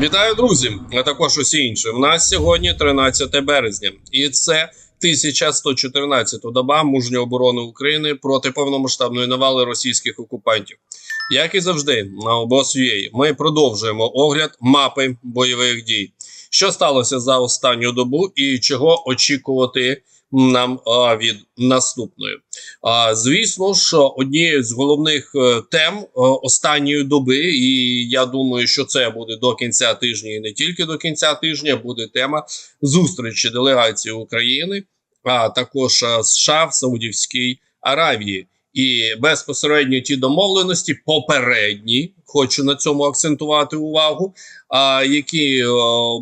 Вітаю, друзі! А також усі інші. У нас сьогодні 13 березня, і це 1114 доба мужньої оборони України проти повномасштабної навали російських окупантів. Як і завжди, на обос.ua ми продовжуємо огляд мапи бойових дій. Що сталося за останню добу і чого очікувати нам від наступної? Звісно ж, однією з головних е, тем е, останньої доби, і я думаю, що це буде до кінця тижня, і не тільки до кінця тижня, буде тема зустрічі делегації України, а також е, США в Саудівській Аравії. І безпосередньо ті домовленості попередні, хочу на цьому акцентувати увагу, які е,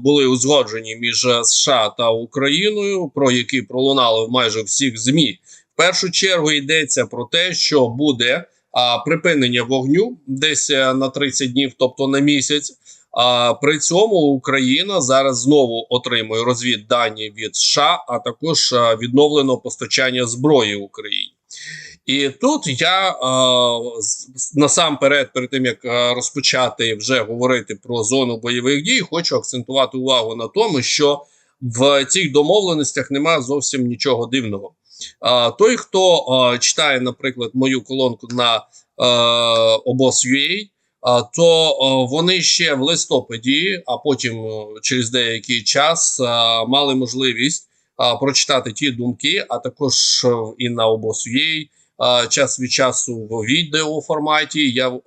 були узгоджені між е, США та Україною, про які пролунали в майже всіх змі. В першу чергу йдеться про те, що буде припинення вогню десь е, на 30 днів, тобто на місяць. А при цьому Україна зараз знову отримує розвіддані від США, а також відновлено постачання зброї Україні. І тут я е, насамперед, перед тим як е, розпочати вже говорити про зону бойових дій, хочу акцентувати увагу на тому, що в цих домовленостях немає зовсім нічого дивного. Е, той, хто е, читає, наприклад, мою колонку на е, обоз.ua, а, то е, вони ще в листопаді, а потім е, через деякий час е, мали можливість е, прочитати ті думки, а також е, і на е, час від часу в відео форматі я е,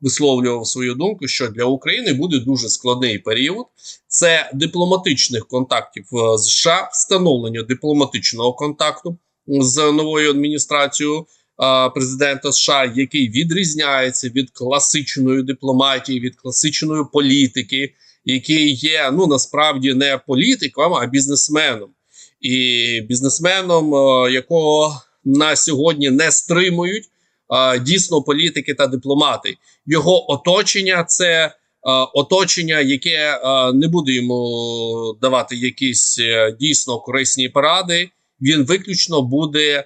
висловлював свою думку, що для України буде дуже складний період. Це дипломатичних контактів е, з США, встановлення дипломатичного контакту з новою адміністрацією президента США, який відрізняється від класичної дипломатії, від класичної політики, який є ну насправді не політиком, а бізнесменом, і бізнесменом, е, якого на сьогодні не стримують е, дійсно політики та дипломати. Його оточення це. е, Оточення, яке е, не буде йому давати якісь е, дійсно корисні поради, він виключно буде е,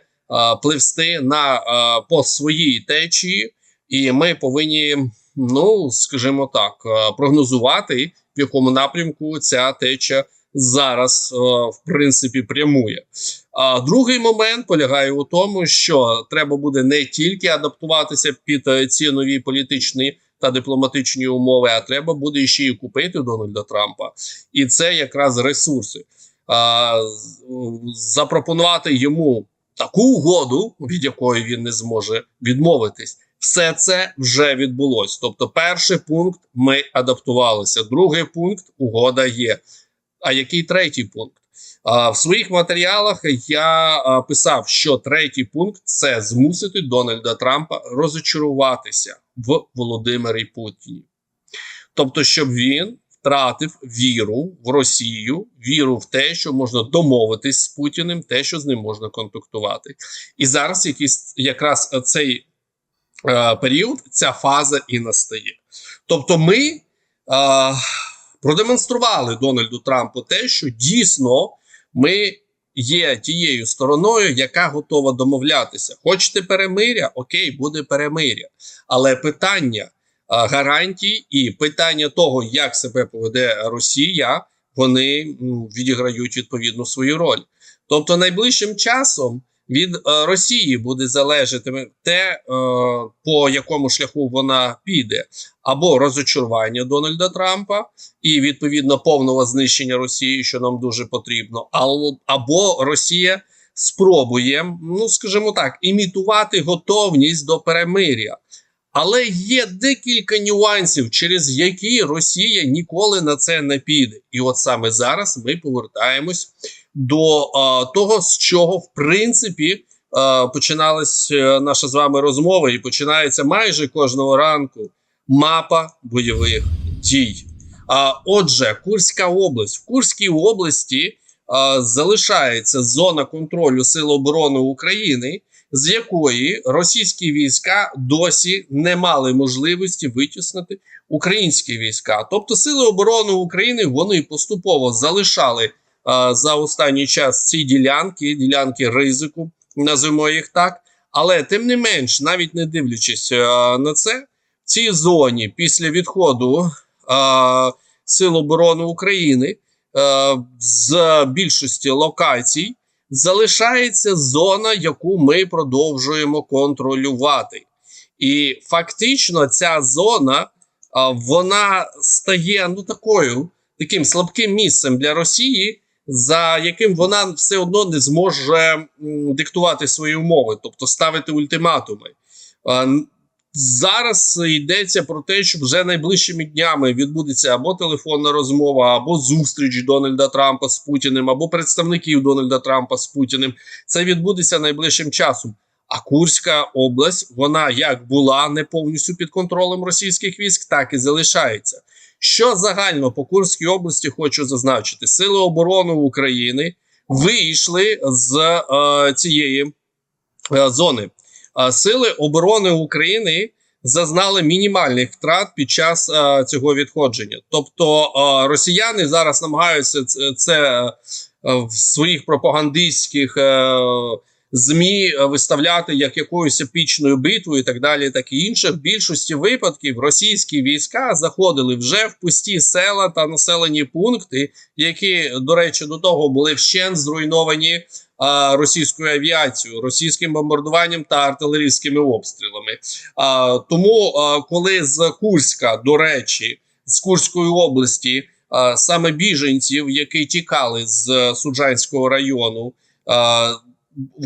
пливсти на е, по своїй течії, і ми повинні, ну скажімо так, прогнозувати, в якому напрямку ця теча зараз е, в принципі прямує. А другий момент полягає у тому, що треба буде не тільки адаптуватися під е, ці нові політичні та дипломатичні умови, а треба буде ще й купити Дональда Трампа, і це якраз ресурси. А, запропонувати йому таку угоду, від якої він не зможе відмовитись. Все це вже відбулось. Тобто, перший пункт ми адаптувалися. Другий пункт угода є. А який третій пункт? В своїх матеріалах я писав, що третій пункт це змусити Дональда Трампа розочаруватися в Володимирі Путіні. Тобто, щоб він втратив віру в Росію, віру в те, що можна домовитись з Путіним, те, що з ним можна контактувати. І зараз якийсь якраз цей період, ця фаза і настає. Тобто, ми е, продемонстрували Дональду Трампу те, що дійсно ми є тією стороною, яка готова домовлятися. Хочете перемиря? Окей, буде перемиря. Але питання гарантій і питання того, як себе поведе Росія, вони відіграють відповідну свою роль. Тобто, найближчим часом від е, Росії буде залежати те, е, по якому шляху вона піде, або розочарування Дональда Трампа, і відповідно повного знищення Росії, що нам дуже потрібно, або Росія спробує, ну скажімо так, імітувати готовність до перемиря. Але є декілька нюансів, через які Росія ніколи на це не піде. І от саме зараз ми повертаємось до а, того, з чого в принципі а, починалась е, наша з вами розмова, і починається майже кожного ранку мапа бойових дій. А, отже, Курська область. В Курській області а, залишається зона контролю Сил оборони України, з якої російські війська досі не мали можливості витіснити українські війська. Тобто, сили оборони України вони поступово залишали за останній час ці ділянки, ділянки ризику, називаємо їх так. Але тим не менш, навіть не дивлячись на це, в цій зоні після відходу Сил оборони України з більшості локацій залишається зона, яку ми продовжуємо контролювати. І фактично ця зона вона стає ну такою таким слабким місцем для Росії, за яким вона все одно не зможе диктувати свої умови, тобто ставити ультиматуми. Зараз йдеться про те, що вже найближчими днями відбудеться або телефонна розмова, або зустріч Дональда Трампа з Путіним, або представників Дональда Трампа з Путіним. Це відбудеться найближчим часом. А Курська область, вона як була не повністю під контролем російських військ, так і залишається. Що загально по Курській області хочу зазначити: Сили оборони України вийшли з е, цієї е, зони. Е, Сили оборони України зазнали мінімальних втрат під час е, цього відходження. Тобто е, росіяни зараз намагаються це, це е, в своїх пропагандистських е, змі е, виставляти як якоюсь епічною битвою, і так далі, так і інше. В більшості випадків російські війська заходили вже в пусті села та населені пункти, які, до речі, до того були вщент зруйновані а, російською авіацією, російським бомбардуванням та артилерійськими обстрілами. А, тому, коли з Курська, до речі, з Курської області, саме біженців, які тікали з Суджанського району,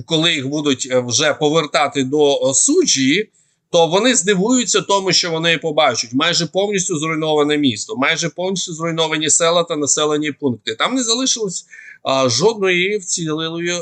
коли їх будуть е, вже повертати до е, суджі, то вони здивуються тому, що вони побачать майже повністю зруйноване місто, майже повністю зруйновані села та населені пункти. Там не залишилось а, жодної вцілілої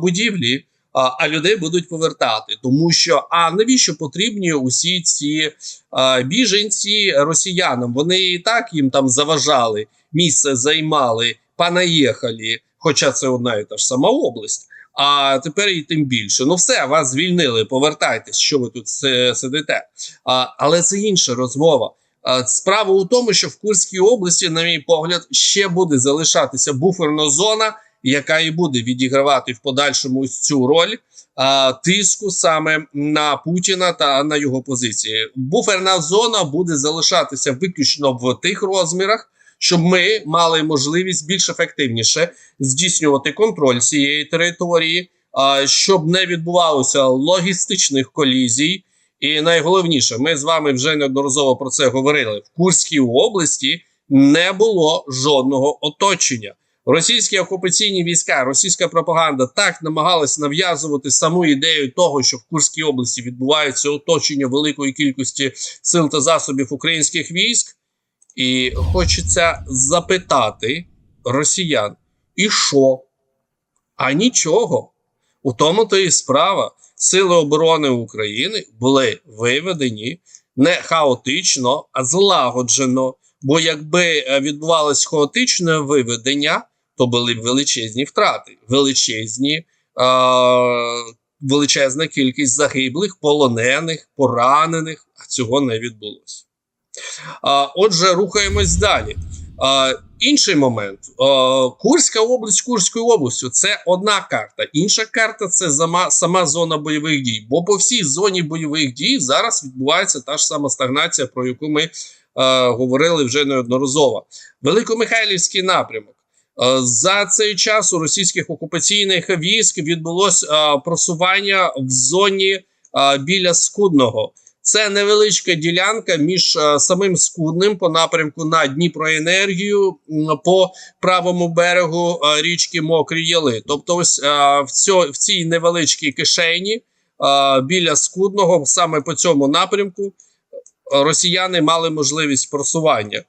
будівлі. А, а людей будуть повертати, тому що а навіщо потрібні усі ці а, біженці росіянам? Вони і так їм там заважали, місце займали, понаїхали, хоча це одна і та ж сама область. А тепер і тим більше. Ну, все, вас звільнили. Повертайтесь, що ви тут сидите. А, але це інша розмова. А, справа у тому, що в Курській області, на мій погляд, ще буде залишатися буферна зона, яка і буде відігравати в подальшому цю роль а, тиску саме на Путіна та на його позиції. Буферна зона буде залишатися виключно в тих розмірах, щоб ми мали можливість більш ефективніше здійснювати контроль цієї території, а, щоб не відбувалося логістичних колізій. І найголовніше, ми з вами вже неодноразово про це говорили. В Курській області не було жодного оточення. Російські окупаційні війська, російська пропаганда так намагалась нав'язувати саму ідею того, що в Курській області відбувається оточення великої кількості сил та засобів українських військ. І хочеться запитати росіян, і що? А нічого. У тому то і справа. Сили оборони України були виведені не хаотично, а злагоджено. Бо якби е, відбувалось хаотичне виведення, то були б величезні втрати, величезні, е, величезна кількість загиблих, полонених, поранених, а цього не відбулося. Отже, рухаємось далі. Інший момент: Курська область Курською областю це одна карта. Інша карта це сама, зона бойових дій. Бо по всій зоні бойових дій зараз відбувається та ж сама стагнація, про яку ми говорили вже неодноразово. Великомихайлівський напрямок. За цей час у російських окупаційних військ відбулось просування в зоні біля Скудного. Це невеличка ділянка між е, самим Скудним по напрямку на Дніпроенергію по правому берегу е, річки Мокрі Яли. Тобто, ось е, в, цій невеличкій кишені біля Скудного, саме по цьому напрямку, росіяни мали можливість просування.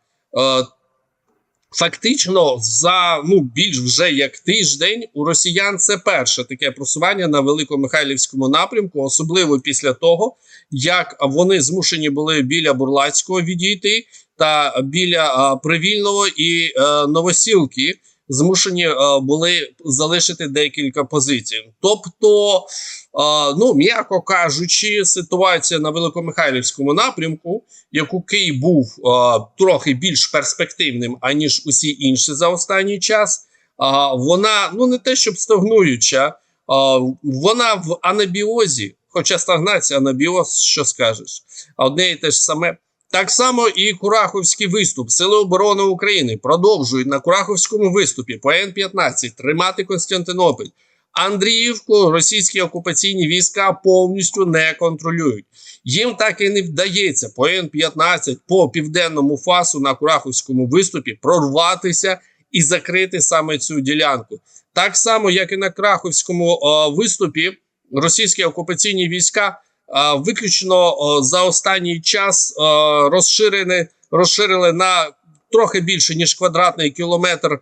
Фактично, за ну більш вже як тиждень у росіян це перше таке просування на Великомихайлівському напрямку, особливо після того, як вони змушені були біля Бурлацького відійти, та біля а, Привільного і е, Новосілки змушені е, були залишити декілька позицій. Тобто, ну м'яко кажучи, ситуація на Великомихайлівському напрямку, яку Київ був трохи більш перспективним аніж усі інші за останній час. Вона ну не те, щоб стагнуюча, вона в анабіозі, хоча стагнація, анабіоз, що скажеш, одне і те ж саме. Так само і Кураховський виступ Сили оборони України продовжують на Кураховському виступі по Н-15 тримати Константинополь. Андріївку російські окупаційні війська повністю не контролюють. Їм так і не вдається по Н-15 по південному фасу на Кураховському виступі прорватися і закрити саме цю ділянку. Так само, як і на Краховському е, виступі, російські окупаційні війська е, виключно е, за останній час розширені, розширили на трохи більше ніж квадратний кілометр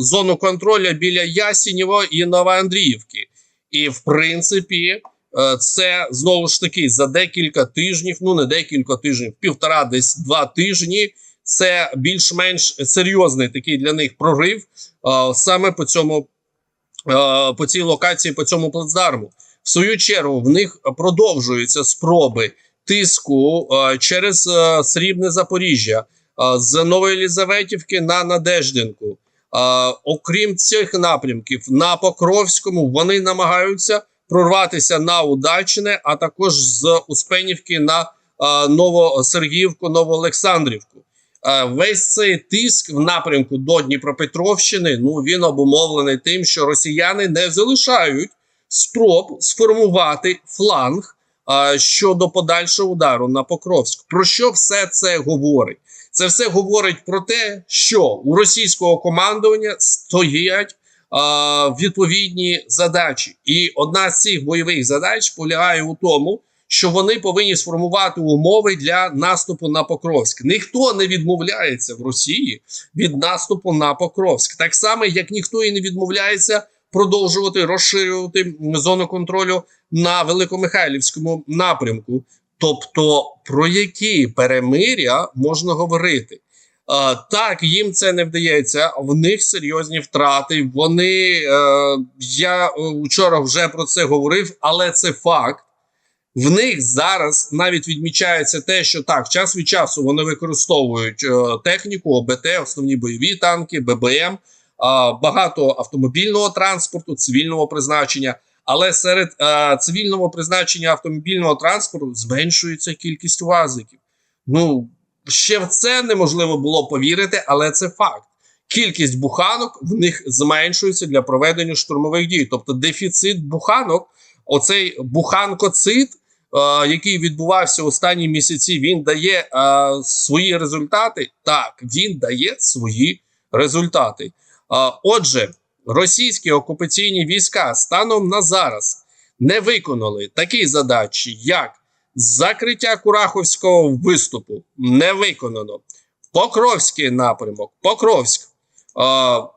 зону контролю біля Ясінєва і Новоандріївки. І в принципі, е, це знову ж таки за декілька тижнів, ну не декілька тижнів, півтора, десь два тижні. Це більш-менш серйозний такий для них прорив е, саме по цьому е, по цій локації, по цьому плацдарму. В свою чергу в них продовжуються спроби тиску е, через е, Срібне Запоріжжя е, з Новоєлізаветівки на Надеждинку. Окрім цих напрямків, на Покровському вони намагаються прорватися на Удачне, а також з Успенівки на Новосергіївку, Новоолександрівку. Весь цей тиск в напрямку до Дніпропетровщини ну він обумовлений тим, що росіяни не залишають спроб сформувати фланг щодо подальшого удару на Покровськ. Про що все це говорить? Це все говорить про те, що у російського командування стоять е, відповідні задачі, і одна з цих бойових задач полягає у тому, що вони повинні сформувати умови для наступу на Покровськ. Ніхто не відмовляється в Росії від наступу на Покровськ, так само як ніхто і не відмовляється продовжувати розширювати зону контролю на Великомихайлівському напрямку. Тобто, про які перемиря можна говорити? Так, їм це не вдається. В них серйозні втрати. Вони е, я е, вчора вже про це говорив, але це факт. В них зараз навіть відмічається те, що так, час від часу вони використовують е, техніку, ОБТ, основні бойові танки, ББМ, е, багато автомобільного транспорту, цивільного призначення. Але серед е, цивільного призначення автомобільного транспорту зменшується кількість УАЗиків. Ну ще в це неможливо було повірити, але це факт. Кількість буханок в них зменшується для проведення штурмових дій. Тобто дефіцит буханок, оцей буханкоцит, е, який відбувався останні місяці, він дає е, свої результати. Так, він дає свої результати. Е, отже, російські окупаційні війська станом на зараз не виконали такі задачі, як закриття Кураховського виступу, не виконано. Покровський напрямок, Покровськ.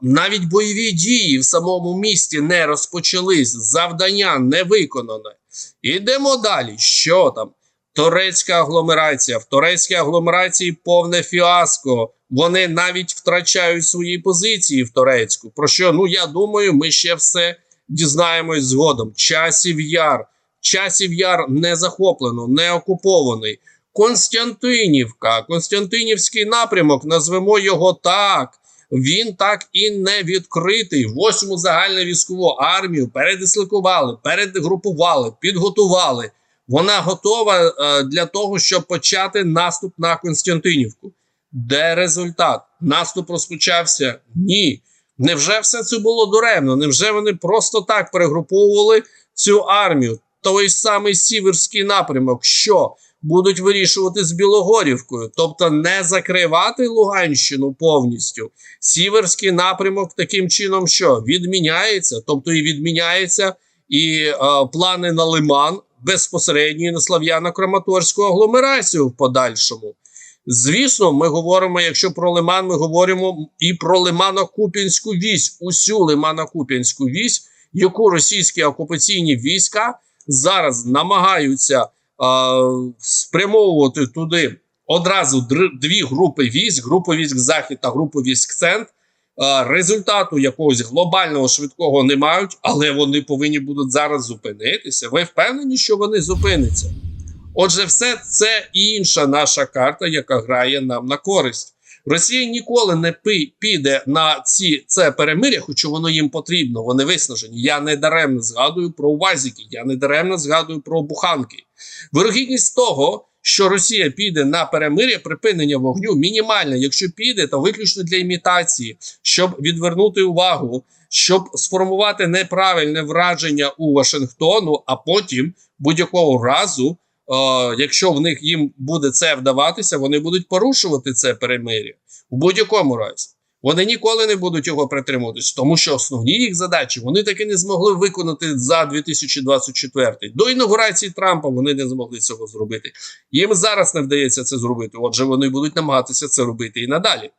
Навіть бойові дії в самому місті не розпочались, завдання не виконане. Ідемо далі. Що там? Турецька агломерація. В турецькій агломерації повне фіаско. Вони навіть втрачають свої позиції в Турецьку. Про що, ну я думаю, ми ще все дізнаємось згодом. Часів яр. Часів яр не захоплено, не окупований. Константинівка, Константинівський напрямок, назвемо його так. Він так і не відкритий. Восьму загальну військову армію передислокували, передгрупували, підготували. Вона готова е, для того, щоб почати наступ на Константинівку. Де результат? Наступ розпочався? Ні. Невже все це було даремно? Невже вони просто так перегруповували цю армію? Той самий сіверський напрямок, що будуть вирішувати з Білогорівкою, тобто не закривати Луганщину повністю. Сіверський напрямок таким чином, що відміняється, тобто і відміняється і е, плани на Лиман безпосередньо на Слав'яно-Краматорську агломерацію в подальшому. Звісно, ми говоримо, якщо про Лиман, ми говоримо і про Лимано-Куп'янську вісь, усю Лимано-Куп'янську вісь, яку російські окупаційні війська зараз намагаються е, спрямовувати туди одразу др- дві групи військ: групу військ Захід та групу військ Центр. Е, результату якогось глобального швидкого не мають, але вони повинні будуть зараз зупинитися. Ви впевнені, що вони зупиняться? Отже, все це інша наша карта, яка грає нам на користь. Росія ніколи не піде на ці це перемиря, хоча воно їм потрібно. Вони виснажені. Я не даремно згадую про УАЗіки, я не даремно згадую про буханки. Вирогідність того, що Росія піде на перемир'я, припинення вогню мінімальне. Якщо піде, то виключно для імітації, щоб відвернути увагу, щоб сформувати неправильне враження у Вашингтону, а потім будь-якого разу, якщо в них їм буде це вдаватися, вони будуть порушувати це перемир'я у будь-якому разі. Вони ніколи не будуть його притримуватись, тому що основні їх задачі вони таки не змогли виконати за 2024. До інаугурації Трампа вони не змогли цього зробити. Їм зараз не вдається це зробити. Отже, вони будуть намагатися це робити і надалі.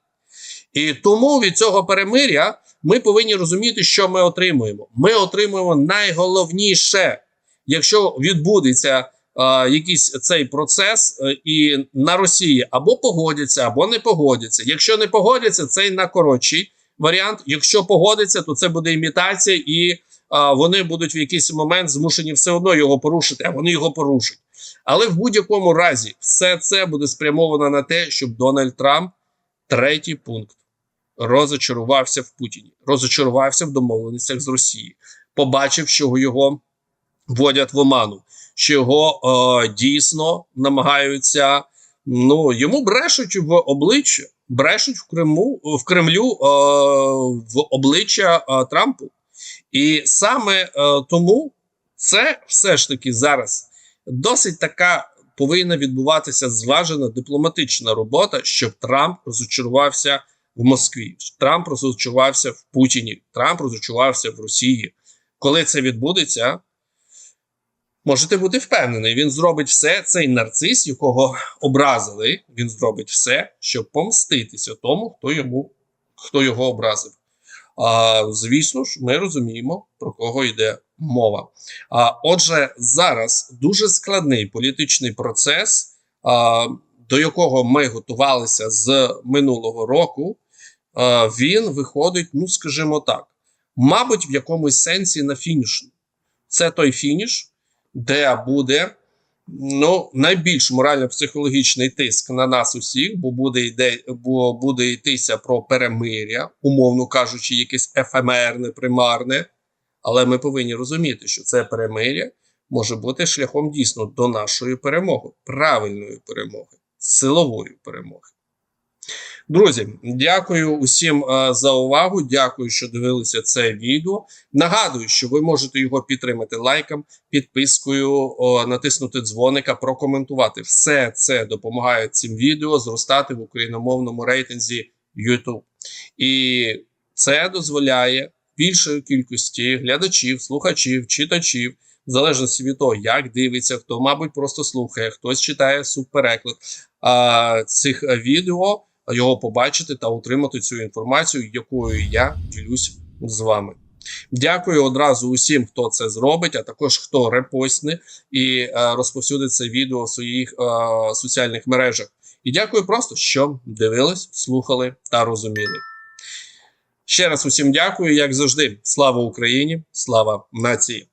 І тому від цього перемиря ми повинні розуміти, що ми отримуємо. Ми отримуємо найголовніше, якщо відбудеться е, якийсь цей процес, е, і на Росії або погодяться, або не погодяться. Якщо не погодяться, це на коротший варіант. Якщо погодиться, то це буде імітація, і е, вони будуть в якийсь момент змушені все одно його порушити, а вони його порушать. Але в будь-якому разі все це буде спрямовано на те, щоб Дональд Трамп, третій пункт, розочарувався в Путіні, розочарувався в домовленостях з Росією, побачив, що його вводять в оману, що його е, дійсно намагаються. Ну йому брешуть в обличчя, брешуть в Криму в Кремлю е, в обличчя е, Трампу. І саме е, тому це все ж таки зараз досить така повинна відбуватися зважена дипломатична робота, щоб Трамп розочарувався в Москві, Трамп розочарувався в Путіні, Трамп розочарувався в Росії. Коли це відбудеться, можете бути впевнені, він зробить все. Цей нарцис, якого образили, він зробить все, щоб помститися тому, хто йому хто його образив. А, звісно ж, ми розуміємо, про кого йде мова. А, отже, зараз дуже складний політичний процес, а, до якого ми готувалися з минулого року. А, він виходить, ну скажімо так, мабуть, в якомусь сенсі на фініш. Це той фініш, де буде ну, найбільш морально-психологічний тиск на нас усіх, бо буде йде, бо буде йтися про перемиря, умовно кажучи, якесь ефемерне, примарне. Але ми повинні розуміти, що це перемиря може бути шляхом дійсно до нашої перемоги, правильної перемоги, силової перемоги. Друзі, дякую усім е, за увагу. Дякую, що дивилися це відео. Нагадую, що ви можете його підтримати лайком, підпискою, натиснути дзвоника, прокоментувати. Все це допомагає цим відео зростати в україномовному рейтинзі YouTube. І це дозволяє більшої кількості глядачів, слухачів, читачів. В залежності від того, як дивиться, хто, мабуть, просто слухає, хтось читає субпереклад а, цих відео його побачити та отримати цю інформацію, якою я ділюсь з вами. Дякую одразу усім, хто це зробить, а також хто репостне і е, розповсюдить це відео в своїх е, соціальних мережах. І дякую просто, що дивились, слухали та розуміли. Ще раз усім дякую, як завжди. Слава Україні, слава нації!